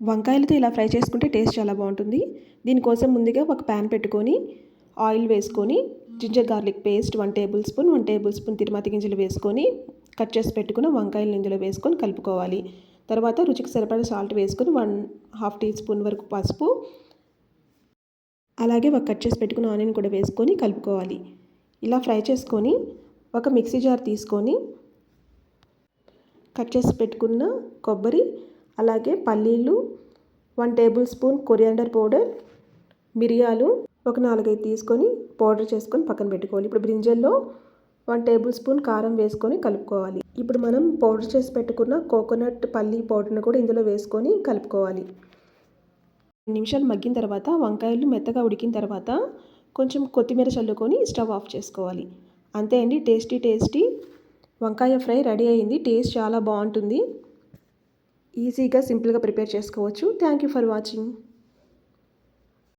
వంకాయలతో ఇలా ఫ్రై చేసుకుంటే టేస్ట్ చాలా బాగుంటుంది. దీనికోసం ముందుగా ఒక ప్యాన్ పెట్టుకొని ఆయిల్ వేసుకొని ginger garlic paste one tablespoon one tablespoon తిరుమతి గింజలు వేసుకొని కట్ చేసి పెట్టుకున్న వంకాయలు ఇందులో వేసుకొని కలుపుకోవాలి. తర్వాత రుచికి సరిపడా సాల్ట్ వేసుకొని వన్ హాఫ్ టీ స్పూన్ వరకు పసుపు అలాగే ఒక కట్ చేసి పెట్టుకున్న ఆనియన్ కూడా వేసుకొని కలుపుకోవాలి. ఇలా ఫ్రై చేసుకొని ఒక మిక్సీ జార్ తీసుకొని కట్ చేసి పెట్టుకున్న కొబ్బరి అలాగే పల్లీలు one tablespoon coriander powder మిరియాలు ఒక నాలుగైదు తీసుకొని పౌడర్ చేసుకొని పక్కన పెట్టుకోవాలి. ఇప్పుడు బ్రింజల్లో వన్ టేబుల్ స్పూన్ కారం వేసుకొని కలుపుకోవాలి. ఇప్పుడు మనం పౌడర్ చేసి పెట్టుకున్న కోకోనట్ పల్లీ పౌడర్ని కూడా ఇందులో వేసుకొని కలుపుకోవాలి. నిమిషాలు మగ్గిన తర్వాత వంకాయలు మెత్తగా ఉడికిన తర్వాత కొంచెం కొత్తిమీర చల్లుకొని స్టవ్ ఆఫ్ చేసుకోవాలి. అంతే అండి టేస్టీ టేస్టీ. వంకాయ ఫ్రై రెడీ అయింది టేస్ట్ చాలా బాగుంటుంది. ఈజీగా సింపుల్గా ప్రిపేర్ చేసుకోవచ్చు. Thank you for watching